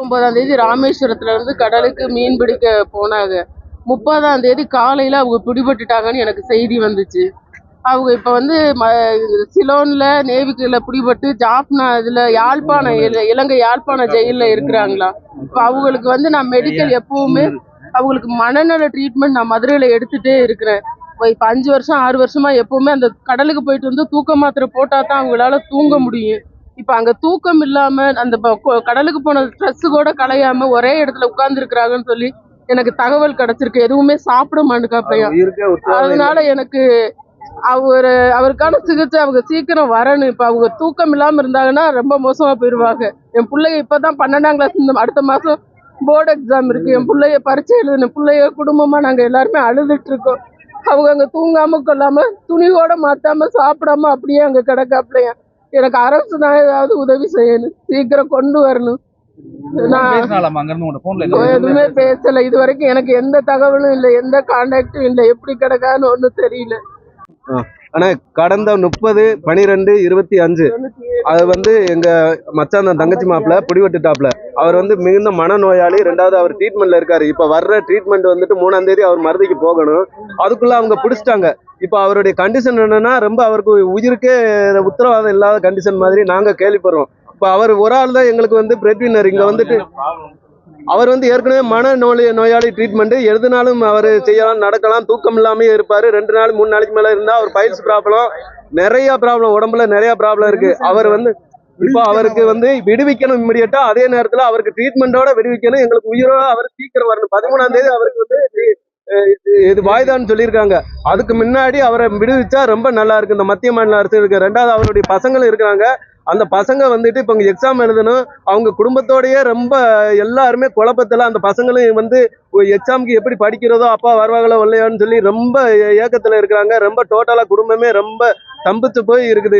ஒன்பதாம் தேதி ராமேஸ்வரத்துல இருந்து கடலுக்கு மீன் பிடிக்க போனாங்க. முப்பதாம் தேதி காலையில அவங்க பிடிபட்டுட்டாங்கன்னு எனக்கு செய்தி வந்துச்சு. அவங்க இப்ப வந்து ம- சிலோன்ல நேவிக்கில் பிடிபட்டு ஜாப்னா இதுல யாழ்ப்பாணம் இல- இலங்கை யாழ்ப்பாணம் ஜெயில்ல இருக்கிறாங்களா? இப்ப அவங்களுக்கு வந்து நான் மெடிக்கல் எப்பவுமே அவங்களுக்கு மனநல ட்ரீட்மெண்ட் நான் மதுரையில எடுத்துட்டே இருக்கிறேன். இப்ப இப்ப அஞ்சு வருஷம் ஆறு வருஷமா எப்பவுமே அந்த கடலுக்கு போயிட்டு வந்து தூக்க மாத்திரை போட்டா தான் அவங்களால தூங்க முடியும். இப்ப அங்க தூக்கம் இல்லாம அந்த கடலுக்கு போன ஸ்ட்ரெஸ் கூட கலையாம ஒரே இடத்துல உட்கார்ந்து இருக்கிறாங்கன்னு சொல்லி எனக்கு தகவல் கிடைச்சிருக்கு. எதுவுமே சாப்பிட இல்லை. அதனால எனக்கு அவர் அவருக்கான சிகிச்சை அவங்க சீக்கிரம் வரணும். இப்ப அவங்க தூக்கம் இல்லாம இருந்தாங்கன்னா ரொம்ப மோசமா போயிருவாங்க. என் பிள்ளைய இப்பதான் பன்னெண்டாம் கிளாஸ் இந்த அடுத்த மாசம் போர்டு எக்ஸாம் இருக்கு. என் பிள்ளைய பரிச்சை எழுதுன பிள்ளைய குடும்பமா நாங்க எல்லாருமே அழுதுட்டு இருக்கோம். அவங்க அங்க தூங்காம கொள்ளாம துணியோட மாத்தாம சாப்பிடாம அப்படியே அங்க கிடக்காப்லையா. எனக்கு அரசு தான் ஏதாவது உதவி செய்யணும். சீக்கிரம் கொண்டு வரணும். நான் எதுவுமே பேசல. இது வரைக்கும் எனக்கு எந்த தகவலும் இல்லை எந்த கான்டாக்டும் இல்லை. எப்படி கிடக்கான்னு ஒண்ணும் தெரியல. ஆனா கடந்த முப்பது பனிரெண்டு இருபத்தி அஞ்சு அது வந்து எங்க மச்சான் தான் தங்கச்சி மாப்பிள்ள பிடிபட்டுட்டாப்ல அவர் வந்து மிகுந்த மனநோயாளி. ரெண்டாவது அவர் ட்ரீட்மெண்ட்ல இருக்காரு. இப்ப வர்ற ட்ரீட்மெண்ட் வந்துட்டு மூணாம் தேதி அவர் மருதிக்கு போகணும். அதுக்குள்ள அவங்க பிடிச்சிட்டாங்க. இப்ப அவருடைய கண்டிஷன் என்னன்னா ரொம்ப அவருக்கு உயிருக்கே உத்தரவாதம் இல்லாத கண்டிஷன் மாதிரி நாங்க கேள்விப்படுறோம். இப்ப அவர் ஒரு ஆள் தான் எங்களுக்கு வந்து பிரெட்வினர் இங்க வந்துட்டு அவர் வந்து ஏற்கனவே மன நோய் நோயாளி ட்ரீட்மெண்ட் எதுனாலும் அவர் செய்யலாம் நடக்கலாம் தூக்கம் இல்லாமல் இருப்பார். ரெண்டு நாள் மூணு நாளைக்கு மேலே இருந்தால் அவர் பயிற்சி ப்ராப்ளம் நிறைய ப்ராப்ளம் உடம்புல நிறைய ப்ராப்ளம் இருக்கு. அவர் வந்து இப்போ அவருக்கு வந்து விடுவிக்கணும் இம்மிடியட்டா அதே நேரத்தில் அவருக்கு ட்ரீட்மெண்டோட விடுவிக்கணும். எங்களுக்கு உயிரோட அவர் சீக்கிரம் வரணும். பதிமூணாம் தேதி அவருக்கு வந்து இது- இது வாய்தான்னு சொல்லியிருக்காங்க. அதுக்கு முன்னாடி அவரை விடுவிச்சா ரொம்ப நல்லா இருக்கு. இந்த மத்திய மாநில அரசு இருக்கு. ரெண்டாவது அவருடைய பசங்களும் இருக்கிறாங்க. அந்த பசங்க வந்துட்டு இப்போ எக்ஸாம் எழுதணும். அவங்க குடும்பத்தோடையே ரொம்ப எல்லாருமே குழப்பத்தில் அந்த பசங்களும் வந்து எக்ஸாமுக்கு எப்படி படிக்கிறதோ அப்பா வருவாங்களோ இல்லையோன்னு சொல்லி ரொம்ப ஏக்கத்தில் இருக்கிறாங்க. ரொம்ப டோட்டலாக குடும்பமே ரொம்ப தம்பிச்சு போய் இருக்குது.